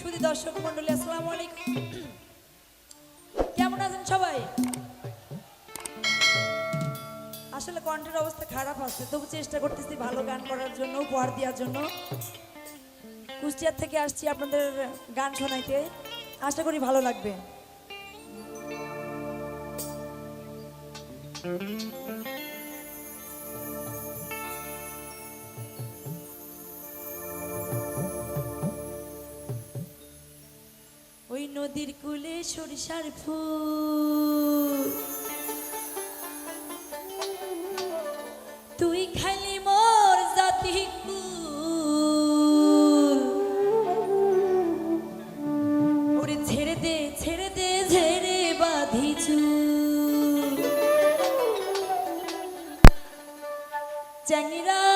শুধু দর্শক মন্ডলী আসসালাম আলাইকুম। কেমন আছেন সবাই? আসলে কণ্ঠের অবস্থা খারাপ আছে, তবু চেষ্টা করতেছি ভালো গান করার জন্য, উপহার দেওয়ার জন্য। কুষ্টিয়ার থেকে আসছি আপনাদের গান শোনাইতে। আশা করি ভালো লাগবে। নদীর কুলে সরিষার ফুল। তুই খালি মোর জাতি ওরে ছেড়ে দে ছেড়ে দে ঝেড়ে বাঁধি চ্যাংরা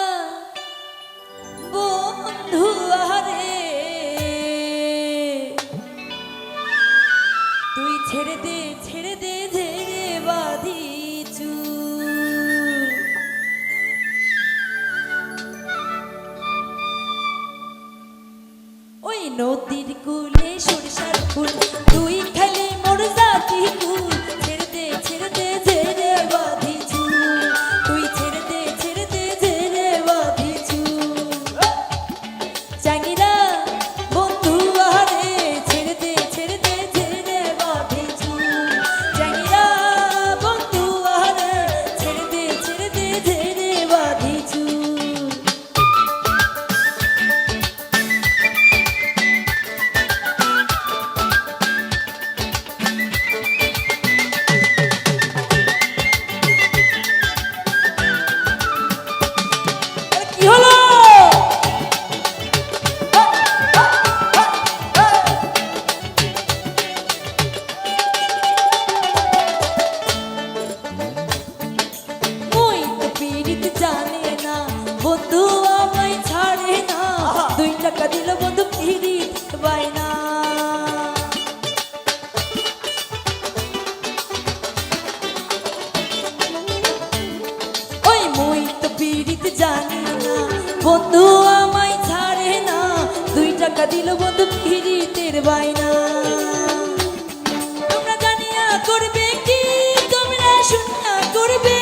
বন্ধু আমায় ছাড়ে না। দুই টাকা দিল বন্ধু ফিরিতের বাইনা তোমরা জানিয়া করবে কি, তোমরা শুনিয়া করবে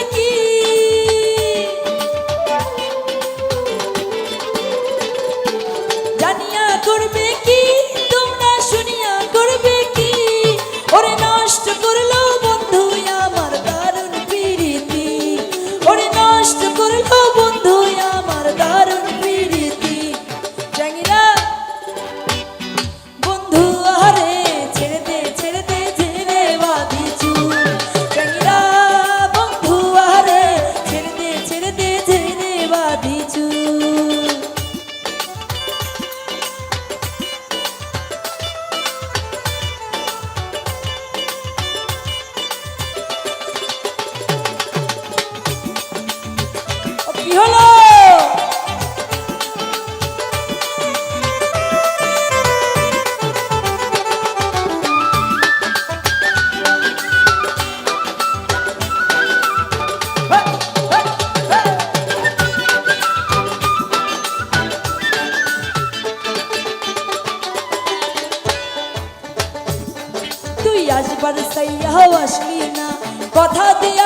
পারসাইয়াও আসলি না কথা দিয়ে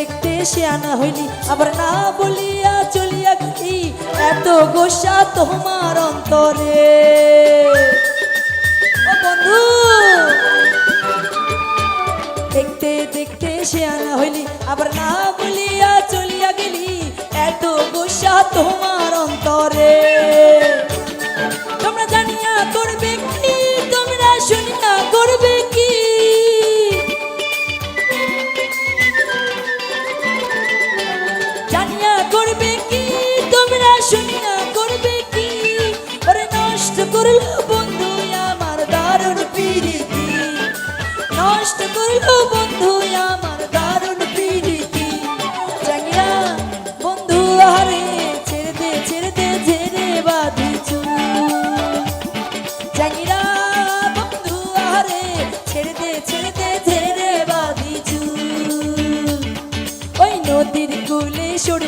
দেখতে সে আনা হইলি আবার না বলিয়া চলিয়া গেলি এত গোসা তোমার অন্তরে। বন্ধু, দেখতে দেখতে সে আনা হইলি আবার না বলিয়া চলিয়া গেলি, এত গোসা তোমার অন্তরে।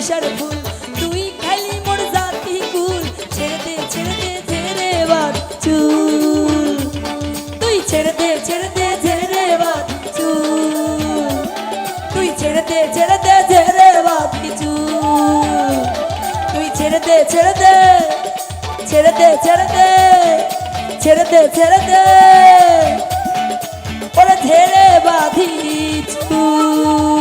সরিষার ফুল তুই খালি মোর জাতি কুল ছেড়ে দে ছেড়ে দে ঝেড়ে বাদ চুল তুই ছেড়ে দে ছেড়ে দে ঝেড়ে বাদ চুল তুই ছেড়ে দে ছেড়ে দে ঝেড়ে বাদ চুল তুই ছেড়ে দে ছেড়ে দে ছেড়ে দে ছেড়ে দে ছেড়ে দে ছেড়ে দে ওরে ঝেড়ে বাঁধি চুল